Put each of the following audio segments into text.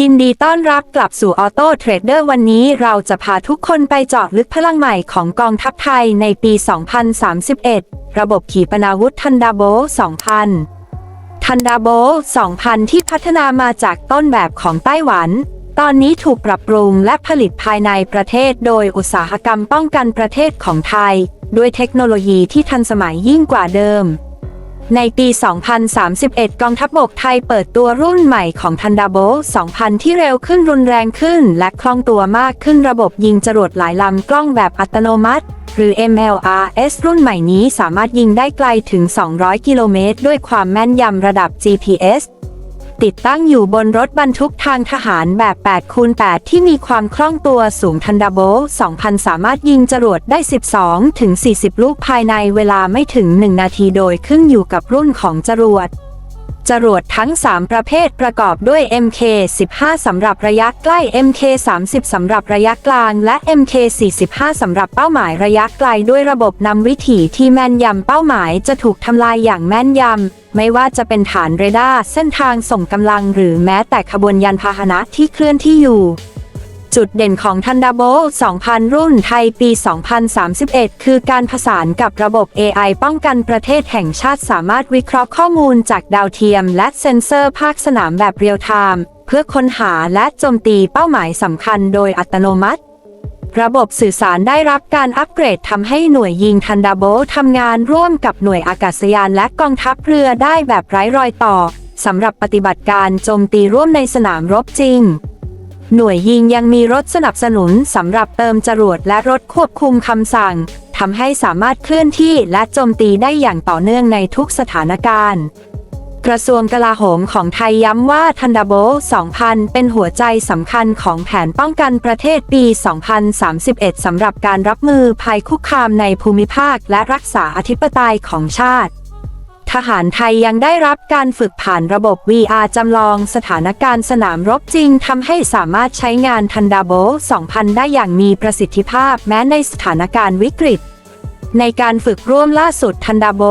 ยินดีต้อนรับกลับสู่ออโต้เทรดเดอร์วันนี้เราจะพาทุกคนไปเจาะลึกพลังใหม่ของกองทัพไทยในปี 2031 ระบบขีปนาวุธทันดาโบ2000 ทันดาโบ2000 ที่พัฒนามาจากต้นแบบของไต้หวัน ตอนนี้ถูกปรับปรุงและผลิตภายในประเทศโดยอุตสาหกรรมป้องกันประเทศของไทย ด้วยเทคโนโลยีที่ทันสมัยยิ่งกว่าเดิม ในปี 2031 กองทัพบกไทยเปิดตัวรุ่นใหม่ของทันดาโบ2000 ที่เร็วขึ้นรุนแรงขึ้น และคล่องตัวมากขึ้นระบบยิงจรวดหลายลำกล้องแบบอัตโนมัติ หรือ MLRS รุ่นใหม่นี้สามารถยิงได้ไกลถึง 200 กิโลเมตร ด้วยความแม่นยำระดับ GPS ติดตั้งอยู่บนรถบรรทุกทางทหารแบบ 8 คูณ 8 ที่มีความคล่องตัวสูงทันดาโบ2000 สามารถยิงจรวดได้ 12 ถึง 40 ลูกภายในเวลาไม่ถึง 1 นาทีโดยขึ้นอยู่กับรุ่นของจรวด จรวดทั้ง 3 ประเภทประกอบด้วย MK 15 สำหรับระยะใกล้ MK 30 สำหรับระยะกลาง และ MK 45 สำหรับเป้าหมายระยะไกลด้วยระบบนำวิถีที่แม่นยำเป้าหมายจะถูกทำลายอย่างแม่นยำ ไม่ว่าจะเป็นฐานเรดาร์เส้นทางส่งกำลังหรือแม้แต่ขบวนยานพาหนะที่เคลื่อนที่อยู่ จุดเด่นของ Thunderbolt 2000 รุ่นไทยปี 2031 คือการผสานกับระบบ AI ป้องกันประเทศแห่งชาติสามารถวิเคราะห์ข้อมูลจากดาวเทียม และเซ็นเซอร์ภาคสนามแบบเรียลไทม์เพื่อค้นหาและโจมตีเป้าหมายสำคัญโดยอัตโนมัติ ระบบสื่อสารได้รับการอัปเกรดทำให้หน่วยยิงทันดาโบทำงานร่วมกับหน่วยอากาศยานและกองทัพเรือได้แบบไร้รอยต่อสำหรับปฏิบัติการโจมตีร่วมในสนามรบจริง หน่วยยิงยังมีรถสนับสนุนสำหรับเติมจรวดและรถควบคุมคำสั่งทำให้สามารถเคลื่อนที่และโจมตีได้อย่างต่อเนื่องในทุกสถานการณ์ กระทรวงกลาโหมของไทยย้ำว่าทันดาโบ2000 เป็นหัวใจสำคัญของแผนป้องกันประเทศปี 2031 สำหรับการรับมือภัยคุกคามในภูมิภาคและรักษาอธิปไตยของชาติ ทหารไทยยังได้รับการฝึกผ่านระบบ VR จำลองสถานการณ์สนามรบจริงทำให้สามารถใช้งานทันดาโบ2000 ได้อย่างมีประสิทธิภาพแม้ในสถานการณ์วิกฤต ในการฝึกร่วมล่าสุดทันดาโบ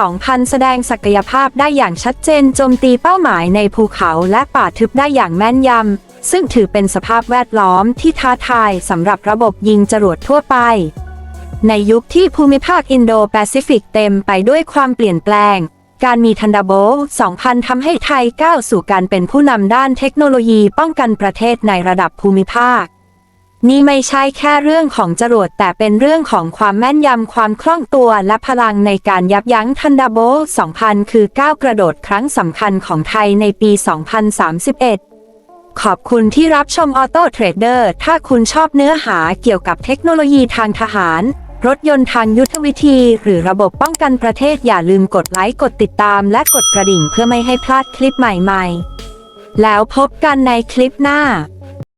2000 แสดงศักยภาพได้อย่างชัดเจนโจมตีเป้าหมายในภูเขาและป่าทึบได้อย่างแม่นยำซึ่งถือเป็นสภาพแวดล้อมที่ท้าทายสำหรับระบบยิงจรวดทั่วไป ในยุคที่ภูมิภาคอินโดแปซิฟิกเต็มไปด้วยความเปลี่ยนแปลง การมีทันดาโบ2000 ทำให้ไทยก้าวสู่การเป็นผู้นำด้านเทคโนโลยีป้องกันประเทศในระดับภูมิภาค นี่ไม่ใช่แค่เรื่องของจรวดแต่เป็นเรื่องของความแม่นยำความคล่องตัวและพลังในการยับยั้งทันดาโบ2000 คือก้าวกระโดดครั้งสำคัญของไทยในปี 2031ขอบคุณที่รับชมออโต้เทรดเดอร์ ถ้าคุณชอบเนื้อหาเกี่ยวกับเทคโนโลยีทางทหาร รถยนต์ทางยุทธวิธี หรือระบบป้องกันประเทศอย่าลืมกดไลค์กดติดตามและกดกระดิ่งเพื่อไม่ให้พลาดคลิปใหม่ๆ แล้วพบกันในคลิปหน้า